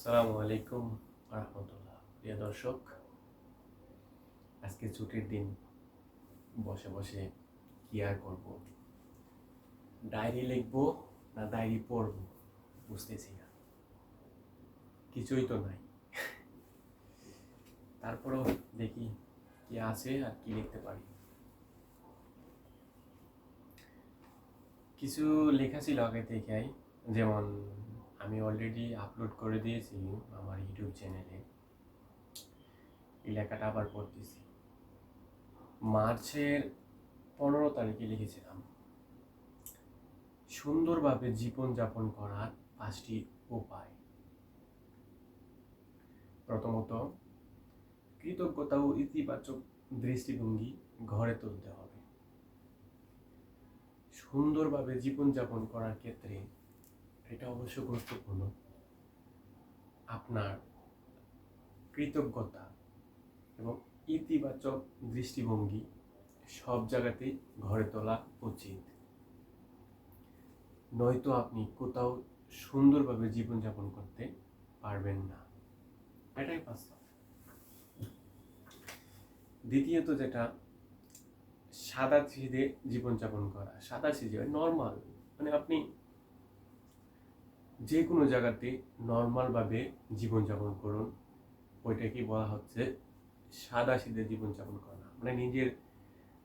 আসসালামু আলাইকুম রহমতুল্লাহ। প্রিয় দর্শক, আজকে ছুটির দিন, বসে বসে কি আর করব? ডায়েরি লিখব না ডায়েরি পড়ব? বুঝতেছি না। কিছুই তো নাই। তারপরেও দেখি কি আছে আর কি লিখতে পারি। কিছু লেখা ছিল আগে থেকেই, যেমন আমি অলরেডি আপলোড করে দিয়েছি আমার ইউটিউব চ্যানেলে এই লেখাটা আবার পড়তেছি। মার্চের পনেরো তারিখে লিখেছিলাম। সুন্দরভাবে জীবনযাপন করার পাঁচটি উপায়। প্রথমত, কৃতজ্ঞতা ও ইতিবাচক দৃষ্টিভঙ্গি ঘরে তুলতে হবে। সুন্দরভাবে জীবনযাপন করার ক্ষেত্রে এটা অবশ্য গুরুত্বপূর্ণ। আপনার কৃতজ্ঞতা এবং ইতিবাচক দৃষ্টিভঙ্গি সব জায়গাতেই ঘরে তোলা উচিত। নয়তো আপনি কোথাও সুন্দরভাবে জীবনযাপন করতে পারবেন না। এটাই বাস্তব। দ্বিতীয়ত যেটা, সাদা সিধে জীবনযাপন করা। সাদা সিধে নর্মাল মানে আপনি যে কোনো জায়গাতে নর্মালভাবে জীবনযাপন করুন। ওইটাকে বলা হচ্ছে সাদা সিধে জীবনযাপন করা। মানে নিজের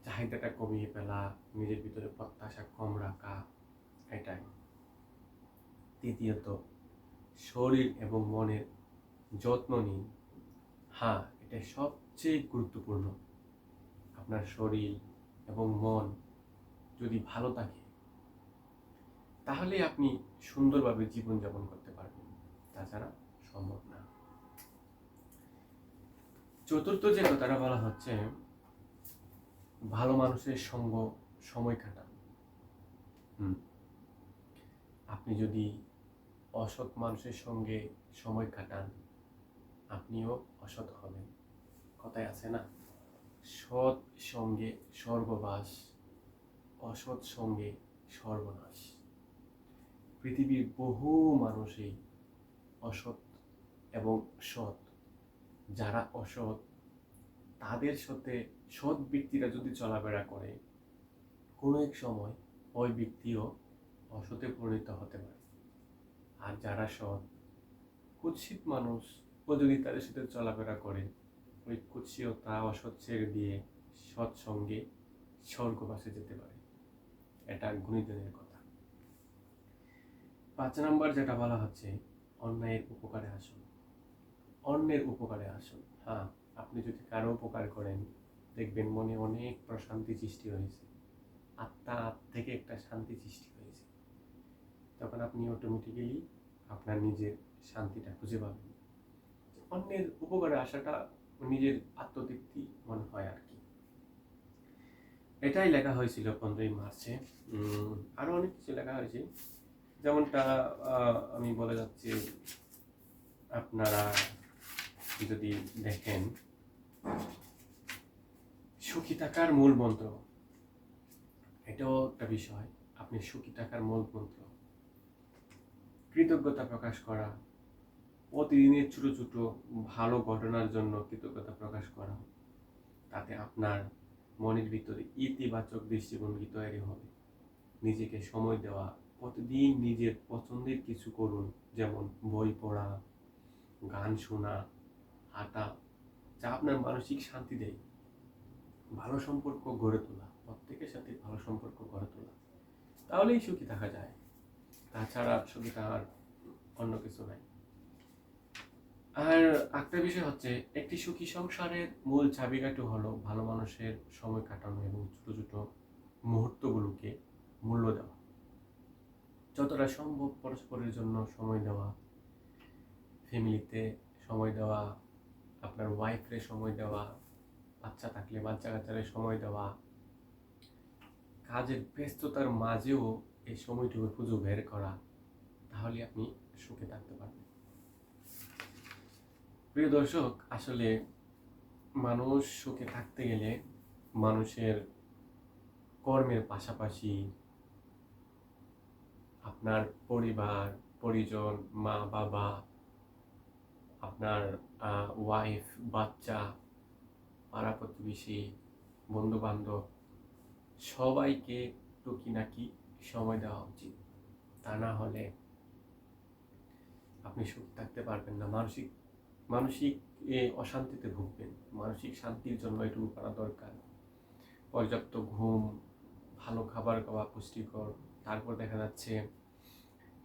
চাহিদাটা কমিয়ে ফেলা, নিজের ভিতরে প্রত্যাশা কম রাখা, এটাই। তৃতীয়ত, শরীর এবং মনের যত্ন নিন। হ্যাঁ এটা সবচেয়ে গুরুত্বপূর্ণ। আপনার শরীর এবং মন যদি ভালো থাকে তাহলে আপনি সুন্দরভাবে জীবনযাপন করতে পারবেন। তাছাড়া সম্ভব না। চতুর্থ যে কথাটা বলা হচ্ছে, ভালো মানুষের সঙ্গ সময় কাটান হুম। আপনি যদি অসৎ মানুষের সঙ্গে সময় কাটান, আপনিও অসৎ হবেন। কথায় আছে না, সৎ সঙ্গে স্বর্গবাস অসৎ সঙ্গে সর্বনাশ। পৃথিবীর বহু মানুষই অসৎ এবং সৎ। যারা অসৎ, তাদের সাথে সৎ ব্যক্তিরা যদি চলাফেরা করে, কোনো এক সময় ওই ব্যক্তিও অসতে পরিণত হতে পারে। আর যারা সৎ, কুৎসিত মানুষ, ও যদি তাদের সাথে চলাফেরা করে, ওই কুৎসিয়তা অসৎ ছেড়ে দিয়ে সৎসঙ্গে স্বর্গবাসে যেতে পারে। এটা গুণীজনের কথা। পাঁচ নাম্বার যেটা বলা হচ্ছে, অন্যায়ের উপকারে আসুন। অন্যের উপকারে আসুন। হ্যাঁ আপনি যদি কারও উপকার করেন, দেখবেন মনে অনেক প্রশান্তি সৃষ্টি হয়েছে। আত্মা থেকে একটা শান্তি সৃষ্টি হয়েছে। তখন আপনি অটোমেটিক্যালি আপনার নিজের শান্তিটা খুঁজে পাবেন। অন্যের উপকারে আসাটা নিজের আত্মতৃপ্তি মনে হয় আর কি। এটাই লেখা হয়েছিল পনেরোই মার্চে। আরও অনেক কিছু লেখা হয়েছে। যেমনটা আমি বলে যাচ্ছি, আপনারা যদি দেখেন, সুখী থাকার মূল মন্ত্র, এটাও একটা বিষয়, আপনি সুখী থাকার মূল মন্ত্র। কৃতজ্ঞতা প্রকাশ করা, প্রতিদিনের ছোটো ছোটো ভালো ঘটনার জন্য কৃতজ্ঞতা প্রকাশ করা, তাতে আপনার মনের ভিতরে ইতিবাচক দৃষ্টিভঙ্গি তৈরি হবে। নিজেকে সময় দেওয়া প্রতিদিন নিজের পছন্দের কিছু করুন, যেমন বই পড়া, গান শোনা, হাঁটা, যা আপনার মানসিক শান্তি দেয়। ভালো সম্পর্ক গড়ে তোলা, প্রত্যেকের সাথে ভালো সম্পর্ক গড়ে তোলা। তাহলেই সুখী থাকা যায়। তাছাড়া সুখী থাকার অন্য কিছু নাই। আর একটা বিষয় হচ্ছে, একটি সুখী সংসারের মূল চাবিকাঠি হলো ভালো মানুষের সময় কাটানো এবং ছোট ছোট মুহূর্তগুলোকে মূল্য দেওয়া। যতটা সম্ভব পরস্পরের জন্য সময় দেওয়া ফ্যামিলিতে সময় দেওয়া, আপনার ওয়াইফরে সময় দেওয়া, বাচ্চা থাকলে বাচ্চা কাচ্চারে সময় দেওয়া, কাজের ব্যস্ততার মাঝেও এই সময়টুকু খুঁজে বের করা, তাহলে আপনি সুখে থাকতে পারবেন। প্রিয় দর্শক, আসলে মানুষ সুখে থাকতে গেলে মানুষের কর্মের পাশাপাশি আপনার পরিবার, পরিজন, মা, বাবা, আপনার ওয়াইফ বাচ্চা, পাড়া প্রতিবেশী বন্ধু বান্ধব সবাইকে টুকিনাকি সময় দেওয়া উচিত। তা না হলে আপনি সুখ থাকতে পারবেন না। মানসিক মানসিক অশান্তিতে ভুগবেন। মানসিক শান্তির জন্য এটুকু করা দরকার। পর্যাপ্ত ঘুম ভালো খাবার খাওয়া পুষ্টিকর। তারপর দেখা যাচ্ছে,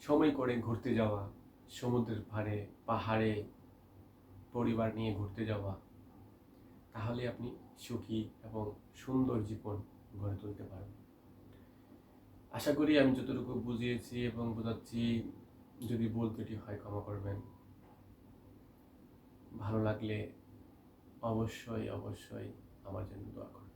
সময় করে ঘুরতে যাওয়া, সমুদ্রের পাড়ে, পাহাড়ে পরিবার নিয়ে ঘুরতে যাওয়া। তাহলে আপনি সুখী এবং সুন্দর জীবন গড়ে তুলতে পারবেন। আশা করি আমি যতটুকু বুঝিয়েছি এবং বোঝাচ্ছি, যদি ভুল ত্রুটি হয় ক্ষমা করবেন। ভালো লাগলে অবশ্যই অবশ্যই আমার জন্য দোয়া করবেন।